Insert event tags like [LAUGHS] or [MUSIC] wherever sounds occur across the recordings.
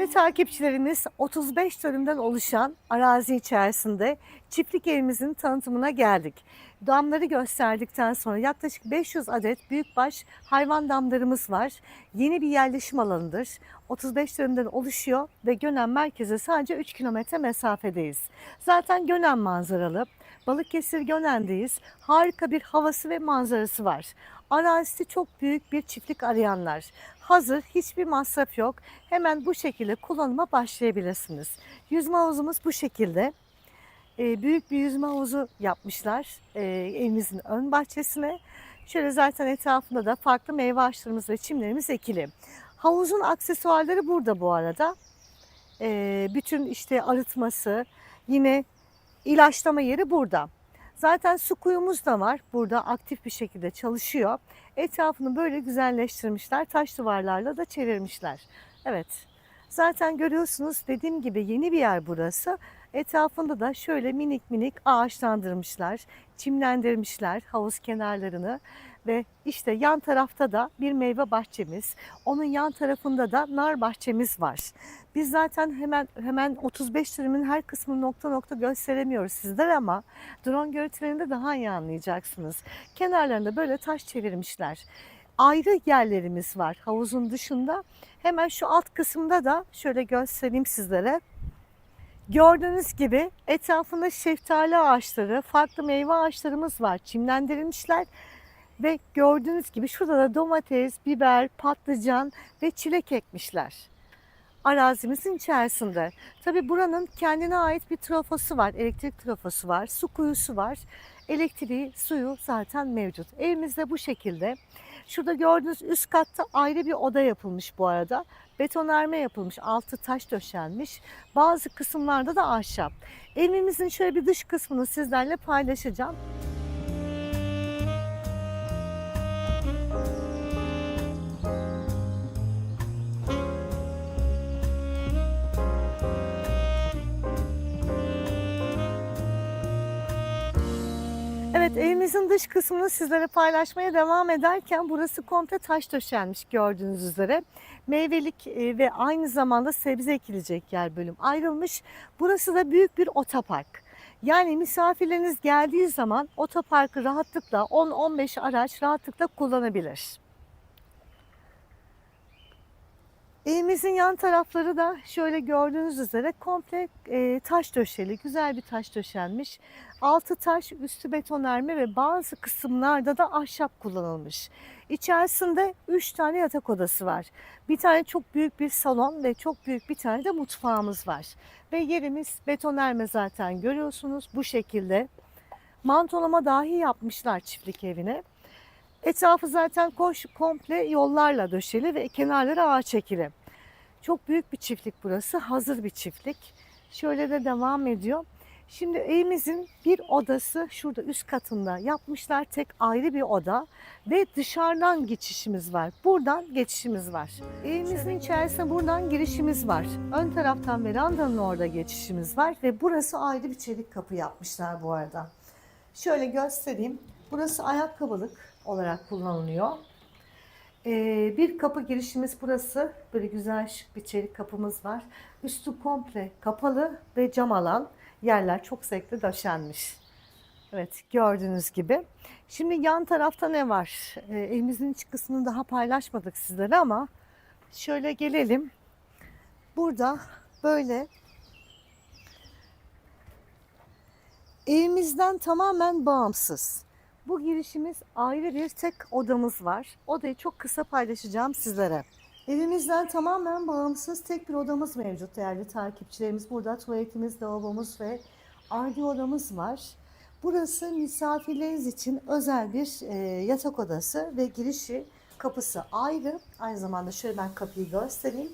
Değerli takipçilerimiz 35 dönümden oluşan arazi içerisinde çiftlik evimizin tanıtımına geldik. Damları gösterdikten sonra yaklaşık 500 adet büyükbaş hayvan damlarımız var. Yeni bir yerleşim alanıdır. 35 dönümden oluşuyor ve Gönen merkeze sadece 3 kilometre mesafedeyiz. Zaten Gönen manzaralı. Balıkesir Gönen'deyiz. Harika bir havası ve manzarası var. Arazisi çok büyük bir çiftlik arayanlar. Hazır, hiçbir masraf yok. Hemen bu şekilde kullanıma başlayabilirsiniz. Yüzme havuzumuz bu şekilde. Ee, büyük bir yüzme havuzu yapmışlar e, evimizin ön bahçesine. Şöyle zaten etrafında da farklı meyve ağaçlarımız ve çimlerimiz ekili. Havuzun aksesuarları burada bu arada. Ee, bütün işte arıtması, yine ilaçlama yeri burada. Zaten su kuyumuz da var. Burada aktif bir şekilde çalışıyor. Etrafını böyle güzelleştirmişler. Taş duvarlarla da çevirmişler. Evet. Zaten görüyorsunuz dediğim gibi yeni bir yer burası. Etrafında da şöyle minik minik ağaçlandırmışlar, çimlendirmişler havuz kenarlarını ve işte yan tarafta da bir meyve bahçemiz, onun yan tarafında da nar bahçemiz var. Biz zaten hemen hemen 35 dönümün her kısmını nokta nokta gösteremiyoruz sizler ama drone görüntülerinde daha iyi anlayacaksınız. Kenarlarında böyle taş çevirmişler. Ayrı yerlerimiz var havuzun dışında. Hemen şu alt kısımda da şöyle göstereyim sizlere. Gördüğünüz gibi etrafında şeftali ağaçları, farklı meyve ağaçlarımız var. Çimlendirilmişler ve gördüğünüz gibi şurada da domates, biber, patlıcan ve çilek ekmişler. Arazimizin içerisinde. Tabi buranın kendine ait bir trafosu var, elektrik trafosu var, su kuyusu var. Elektriği, suyu zaten mevcut. Evimizde bu şekilde. Şurada gördüğünüz üst katta ayrı bir oda yapılmış bu arada. Betonarme yapılmış, altı taş döşenmiş. Bazı kısımlarda da ahşap. Evimizin şöyle bir dış kısmını sizlerle paylaşacağım. Evet evimizin dış kısmını sizlere paylaşmaya devam ederken burası komple taş döşenmiş gördüğünüz üzere. Meyvelik e, ve aynı zamanda sebze ekilecek yer bölüm ayrılmış. Burası da büyük bir otopark. Yani misafirleriniz geldiği zaman otoparkı rahatlıkla 10-15 araç rahatlıkla kullanabilir. Evimizin yan tarafları da şöyle gördüğünüz üzere komple e, taş döşeli, güzel bir taş döşenmiş. Altı taş, üstü betonarme ve bazı kısımlarda da ahşap kullanılmış. İçerisinde 3 tane yatak odası var. Bir tane çok büyük bir salon ve çok büyük bir tane de mutfağımız var. Ve yerimiz betonarme zaten görüyorsunuz bu şekilde. Mantolama dahi yapmışlar çiftlik evine. Etrafı zaten koş, komple yollarla döşeli ve kenarları ağaç ekili. Çok büyük bir çiftlik burası. Hazır bir çiftlik. Şöyle de devam ediyor. Şimdi evimizin bir odası şurada üst katında yapmışlar. Tek ayrı bir oda ve dışarıdan geçişimiz var. Buradan geçişimiz var. Evimizin içerisinde buradan girişimiz var. Ön taraftan verandanın orada geçişimiz var ve burası ayrı bir çelik kapı yapmışlar bu arada. Şöyle göstereyim. Burası ayakkabılık olarak kullanılıyor. Ee, bir kapı girişimiz burası. Böyle güzel şık bir çelik kapımız var. Üstü komple kapalı ve cam alan. Yerler çok zevkli döşenmiş. Evet gördüğünüz gibi. Şimdi yan tarafta ne var? Ee, evimizin iç kısmını daha paylaşmadık sizlere ama şöyle gelelim. Burada böyle evimizden tamamen bağımsız. Bu girişimiz ayrı bir tek odamız var. Odayı çok kısa paylaşacağım sizlere. Evimizden tamamen bağımsız tek bir odamız mevcut değerli takipçilerimiz. Burada tuvaletimiz, lavabomuz ve ardi odamız var. Burası misafirleriniz için özel bir e, yatak odası ve girişi kapısı ayrı. Aynı zamanda şöyle ben kapıyı göstereyim.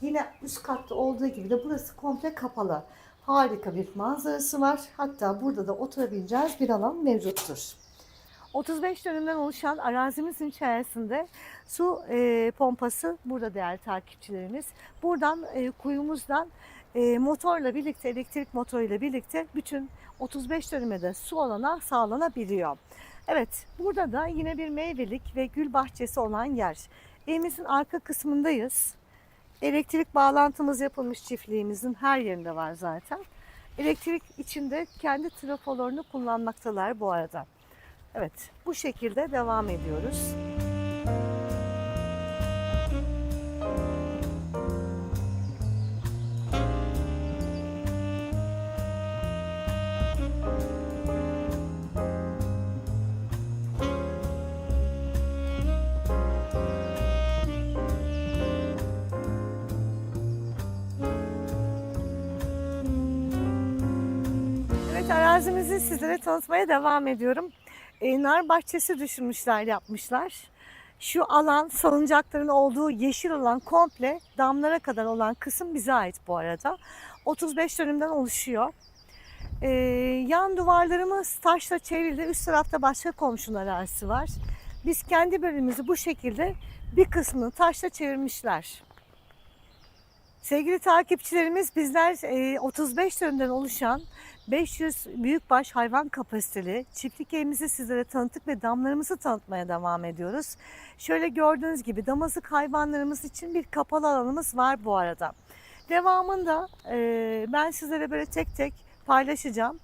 Yine üst katta olduğu gibi de burası komple kapalı. Harika bir manzarası var. Hatta burada da oturabileceğiniz bir alan mevcuttur. 35 dönümden oluşan arazimizin içerisinde su e, pompası burada değerli takipçilerimiz. Buradan e, kuyumuzdan e, motorla birlikte elektrik motoruyla birlikte bütün 35 dönüme de su alana sağlanabiliyor. Evet burada da yine bir meyvelik ve gül bahçesi olan yer. Evimizin arka kısmındayız. Elektrik bağlantımız yapılmış çiftliğimizin her yerinde var zaten. Elektrik içinde kendi trafolarını kullanmaktalar bu arada. Evet, bu şekilde devam ediyoruz. Arazimizi sizlere tanıtmaya devam ediyorum. E, nar bahçesi düşünmüşler, yapmışlar. Şu alan, salıncakların olduğu yeşil alan komple damlara kadar olan kısım bize ait bu arada. 35 dönümden oluşuyor. E, yan duvarlarımız taşla çevrili, üst tarafta başka komşunun arazisi var. Biz kendi bölümümüzü bu şekilde bir kısmını taşla çevirmişler. Sevgili takipçilerimiz bizler e, 35 dönümden oluşan 500 büyükbaş hayvan kapasiteli çiftlik evimizi sizlere tanıttık ve damlarımızı tanıtmaya devam ediyoruz. Şöyle gördüğünüz gibi damazlık hayvanlarımız için bir kapalı alanımız var bu arada. Devamında e, ben sizlere böyle tek tek paylaşacağım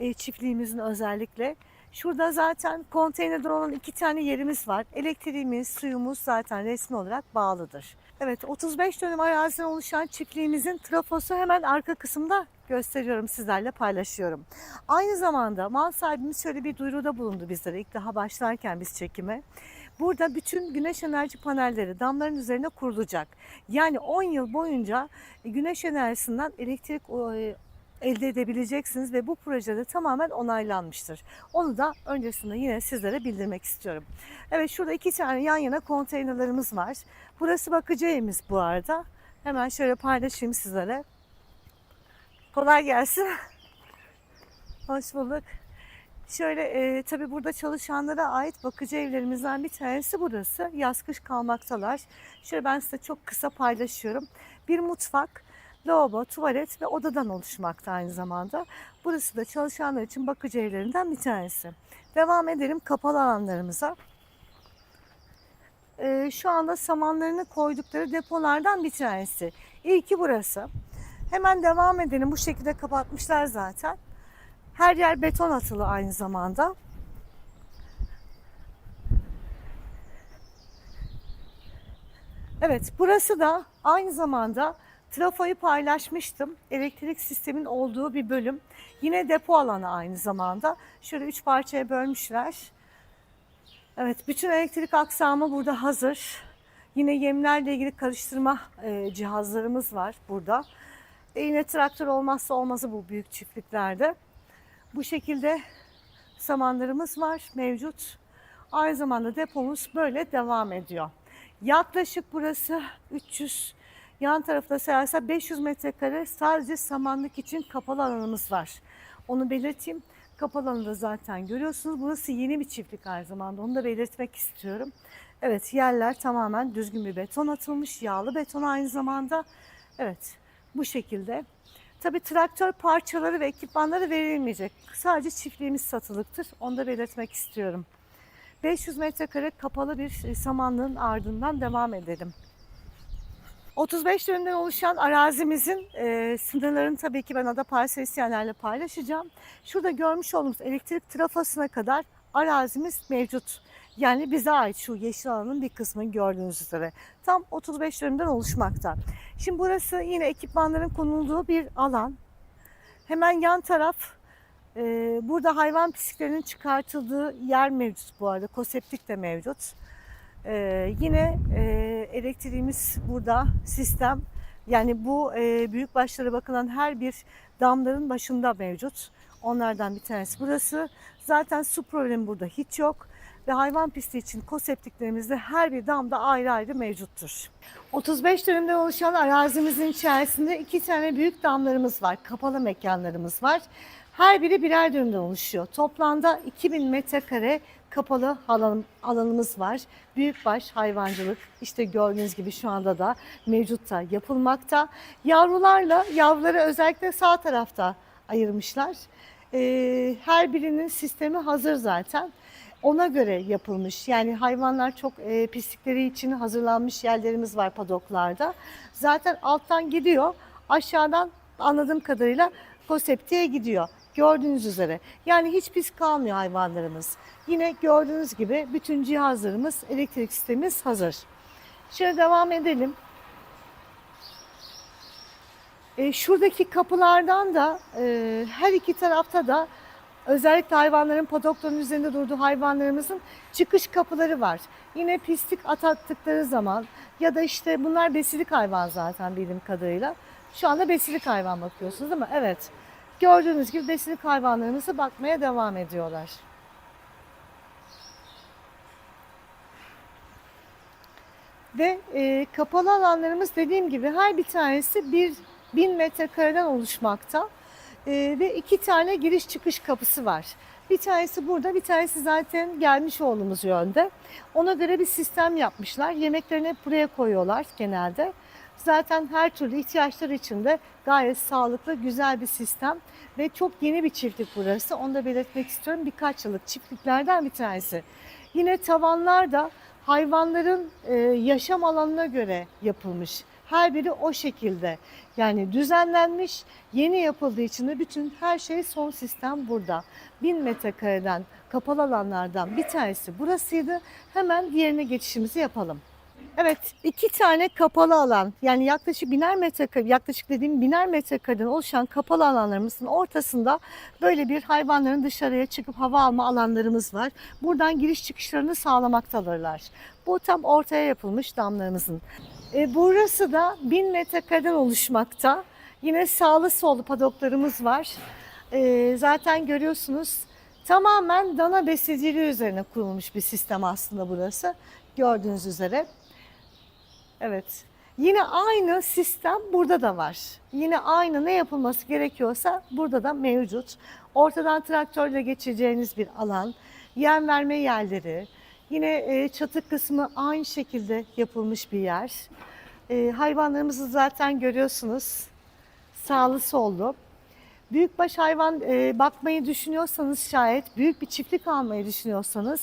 e, çiftliğimizin özellikle. Şurada zaten konteynerden olan iki tane yerimiz var. Elektriğimiz, suyumuz zaten resmi olarak bağlıdır. Evet 35 dönüm araziden oluşan çiftliğimizin trafosu hemen arka kısımda gösteriyorum sizlerle paylaşıyorum. Aynı zamanda mal sahibimiz şöyle bir duyuruda bulundu bizlere ilk daha başlarken biz çekime. Burada bütün güneş enerji panelleri damların üzerine kurulacak. Yani 10 yıl boyunca güneş enerjisinden elektrik e, elde edebileceksiniz ve bu projede tamamen onaylanmıştır. Onu da öncesinde yine sizlere bildirmek istiyorum. Evet şurada iki tane yan yana konteynerlarımız var. Burası bakıcı evimiz bu arada. Hemen şöyle paylaşayım sizlere. Kolay gelsin. [LAUGHS] Hoş bulduk. Şöyle e, tabii burada çalışanlara ait bakıcı evlerimizden bir tanesi burası. Yaz kış kalmaktalar. Şöyle ben size çok kısa paylaşıyorum. Bir mutfak, lavabo, tuvalet ve odadan oluşmakta aynı zamanda. Burası da çalışanlar için bakıcı evlerinden bir tanesi. Devam edelim kapalı alanlarımıza. Ee, şu anda samanlarını koydukları depolardan bir tanesi. İlki burası. Hemen devam edelim. Bu şekilde kapatmışlar zaten. Her yer beton atılı aynı zamanda. Evet, burası da aynı zamanda trafoyu paylaşmıştım. Elektrik sistemin olduğu bir bölüm. Yine depo alanı aynı zamanda. Şöyle üç parçaya bölmüşler. Evet, bütün elektrik aksamı burada hazır. Yine yemlerle ilgili karıştırma e, cihazlarımız var burada. E, yine traktör olmazsa olmazı bu büyük çiftliklerde. Bu şekilde samanlarımız var mevcut. Aynı zamanda depomuz böyle devam ediyor. Yaklaşık burası 300 yan tarafta sayarsa 500 metrekare sadece samanlık için kapalı alanımız var. Onu belirteyim. Kapalı alanı da zaten görüyorsunuz. Burası yeni bir çiftlik aynı zamanda. Onu da belirtmek istiyorum. Evet yerler tamamen düzgün bir beton atılmış. Yağlı beton aynı zamanda. Evet bu şekilde. Tabii traktör parçaları ve ekipmanları verilmeyecek. Sadece çiftliğimiz satılıktır. Onu da belirtmek istiyorum. 500 metrekare kapalı bir samanlığın ardından devam edelim. 35 dönümden oluşan arazimizin e, sınırlarını tabii ki ben ada parsel isteyenlerle paylaşacağım. Şurada görmüş olduğumuz elektrik trafosuna kadar arazimiz mevcut. Yani bize ait şu yeşil alanın bir kısmını gördüğünüz üzere. Tam 35 dönümden oluşmakta. Şimdi burası yine ekipmanların konulduğu bir alan. Hemen yan taraf e, burada hayvan pisliklerinin çıkartıldığı yer mevcut bu arada. Koseptik de mevcut. Ee, yine e, elektriğimiz burada sistem yani bu e, büyük başlara bakılan her bir damların başında mevcut. Onlardan bir tanesi burası. Zaten su problemi burada hiç yok ve hayvan pisti için koseptiklerimizde her bir damda ayrı ayrı mevcuttur. 35 dönümden oluşan arazimizin içerisinde iki tane büyük damlarımız var. Kapalı mekanlarımız var. Her biri birer dönümden oluşuyor. Toplamda 2000 metrekare kapalı alan, alanımız var. Büyükbaş hayvancılık işte gördüğünüz gibi şu anda da mevcutta yapılmakta. Yavrularla yavruları özellikle sağ tarafta ayırmışlar. Ee, her birinin sistemi hazır zaten. Ona göre yapılmış. Yani hayvanlar çok e, pislikleri için hazırlanmış yerlerimiz var padoklarda. Zaten alttan gidiyor. Aşağıdan anladığım kadarıyla konseptiye gidiyor. Gördüğünüz üzere. Yani hiç pis kalmıyor hayvanlarımız. Yine gördüğünüz gibi bütün cihazlarımız, elektrik sistemimiz hazır. Şöyle devam edelim. E, şuradaki kapılardan da e, her iki tarafta da özellikle hayvanların padokların üzerinde durduğu hayvanlarımızın çıkış kapıları var. Yine pislik atattıkları zaman ya da işte bunlar besilik hayvan zaten bildiğim kadarıyla. Şu anda besilik hayvan bakıyorsunuz değil mi? Evet. Gördüğünüz gibi besilik hayvanlarımızı bakmaya devam ediyorlar. Ve e, kapalı alanlarımız dediğim gibi her bir tanesi bir bin metrekareden oluşmakta. E, ve iki tane giriş çıkış kapısı var. Bir tanesi burada, bir tanesi zaten gelmiş olduğumuz yönde. Ona göre bir sistem yapmışlar. Yemeklerini buraya koyuyorlar genelde. Zaten her türlü ihtiyaçlar için de gayet sağlıklı, güzel bir sistem. Ve çok yeni bir çiftlik burası. Onu da belirtmek istiyorum. Birkaç yıllık çiftliklerden bir tanesi. Yine tavanlar da hayvanların e, yaşam alanına göre yapılmış. Her biri o şekilde. Yani düzenlenmiş, yeni yapıldığı için de bütün her şey son sistem burada. 1000 metrekareden kapalı alanlardan bir tanesi burasıydı. Hemen diğerine geçişimizi yapalım. Evet, iki tane kapalı alan yani yaklaşık biner metrekare, yaklaşık dediğim biner metrekareden oluşan kapalı alanlarımızın ortasında böyle bir hayvanların dışarıya çıkıp hava alma alanlarımız var. Buradan giriş çıkışlarını sağlamaktadırlar. Bu tam ortaya yapılmış damlarımızın. E, burası da 1000 metrekareden oluşmakta. Yine sağlı sollu padoklarımız var. E, zaten görüyorsunuz tamamen dana besiciliği üzerine kurulmuş bir sistem aslında burası. Gördüğünüz üzere. Evet. Yine aynı sistem burada da var. Yine aynı ne yapılması gerekiyorsa burada da mevcut. Ortadan traktörle geçeceğiniz bir alan, yem verme yerleri, yine e, çatı kısmı aynı şekilde yapılmış bir yer. E, hayvanlarımızı zaten görüyorsunuz. Sağlı sollu. Büyükbaş hayvan e, bakmayı düşünüyorsanız şayet, büyük bir çiftlik almayı düşünüyorsanız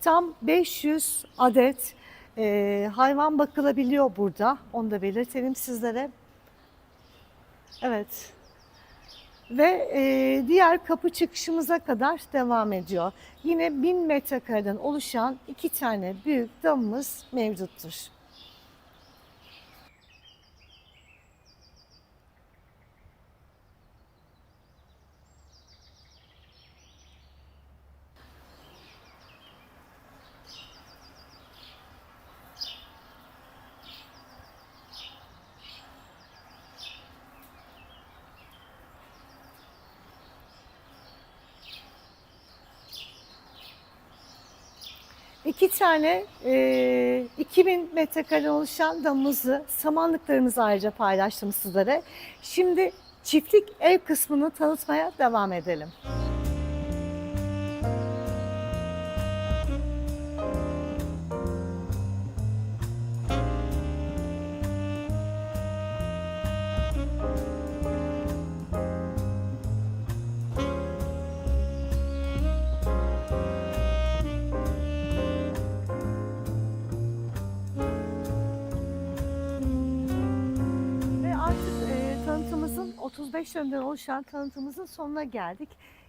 tam 500 adet e, hayvan bakılabiliyor burada. Onu da belirtelim sizlere. Evet. Ve e, diğer kapı çıkışımıza kadar devam ediyor. Yine 1000 metrekareden oluşan iki tane büyük damımız mevcuttur. İki tane e, 2000 metrekare oluşan damımızı, samanlıklarımızı ayrıca paylaştım sizlere. Şimdi çiftlik ev kısmını tanıtmaya devam edelim. 35 bölümden oluşan tanıtımımızın sonuna geldik.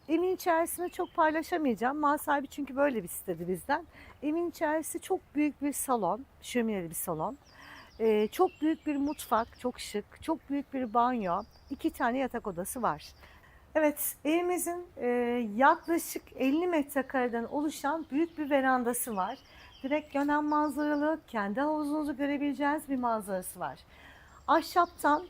Evin içerisini çok paylaşamayacağım. Mal sahibi çünkü böyle bir istedi bizden. Evin içerisi çok büyük bir salon, şömineli bir salon. E, çok büyük bir mutfak, çok şık, çok büyük bir banyo, iki tane yatak odası var. Evet, evimizin e, yaklaşık 50 metrekareden oluşan büyük bir verandası var. Direkt gönen manzaralı, kendi havuzunuzu görebileceğiniz bir manzarası var. Ahşaptan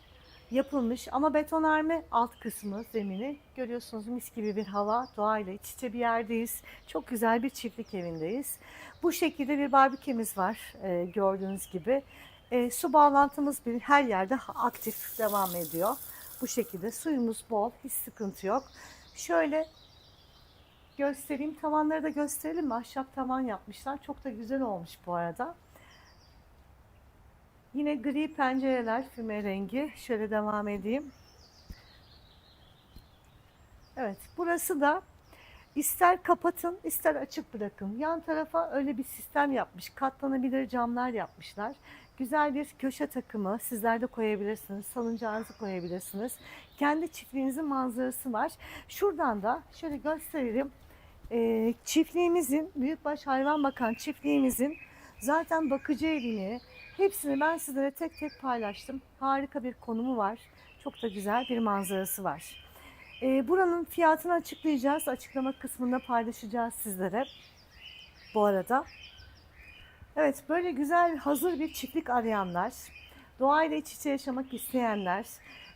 yapılmış ama betonarme alt kısmı zemini görüyorsunuz mis gibi bir hava doğayla iç içe bir yerdeyiz. Çok güzel bir çiftlik evindeyiz. Bu şekilde bir barbekümüz var e, gördüğünüz gibi. E, su bağlantımız bir her yerde aktif devam ediyor. Bu şekilde suyumuz bol hiç sıkıntı yok. Şöyle göstereyim tavanları da gösterelim mi? Ahşap tavan yapmışlar. Çok da güzel olmuş bu arada. Yine gri pencereler füme rengi. Şöyle devam edeyim. Evet, burası da ister kapatın, ister açık bırakın. Yan tarafa öyle bir sistem yapmış. Katlanabilir camlar yapmışlar. Güzel bir köşe takımı sizler de koyabilirsiniz. Salıncağınızı koyabilirsiniz. Kendi çiftliğinizin manzarası var. Şuradan da şöyle gösterelim. Ee, çiftliğimizin, büyükbaş hayvan bakan çiftliğimizin zaten bakıcı evini, hepsini ben sizlere tek tek paylaştım. Harika bir konumu var. Çok da güzel bir manzarası var. Ee, buranın fiyatını açıklayacağız. Açıklama kısmında paylaşacağız sizlere. Bu arada. Evet böyle güzel hazır bir çiftlik arayanlar, doğayla iç içe yaşamak isteyenler,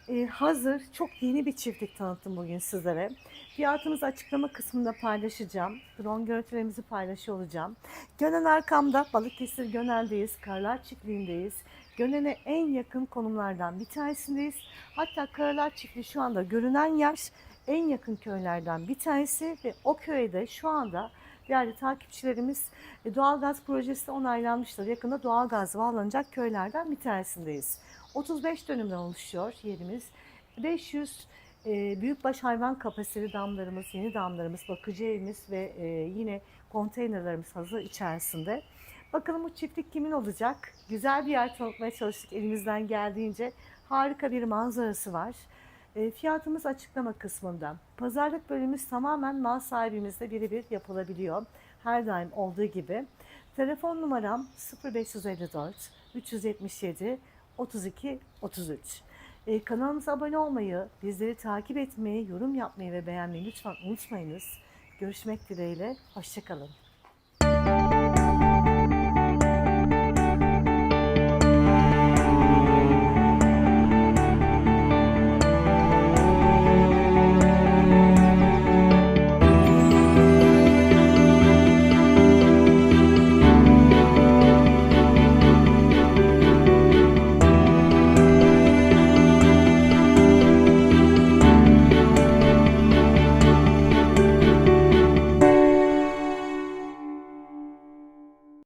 e, hazır çok yeni bir çiftlik tanıttım bugün sizlere. Fiyatımızı açıklama kısmında paylaşacağım. Drone görüntülerimizi paylaşıyor olacağım. Gönel arkamda Balıkesir Gönel'deyiz. Karlar Çiftliği'ndeyiz. Gönel'e en yakın konumlardan bir tanesindeyiz. Hatta Karalar Çiftliği şu anda görünen yer en yakın köylerden bir tanesi ve o köyde şu anda değerli takipçilerimiz e, doğalgaz projesi onaylanmıştır. Yakında doğalgaz bağlanacak köylerden bir tanesindeyiz. 35 dönümden oluşuyor yerimiz. 500 e, büyükbaş hayvan kapasiteli damlarımız, yeni damlarımız, bakıcı evimiz ve e, yine konteynerlarımız hazır içerisinde. Bakalım bu çiftlik kimin olacak? Güzel bir yer tanıtmaya çalıştık elimizden geldiğince. Harika bir manzarası var. E, fiyatımız açıklama kısmında. Pazarlık bölümümüz tamamen mal sahibimizle birebir yapılabiliyor. Her daim olduğu gibi. Telefon numaram 0554 377 32 33. E, kanalımıza abone olmayı, bizleri takip etmeyi, yorum yapmayı ve beğenmeyi lütfen unutmayınız. Görüşmek dileğiyle, hoşçakalın.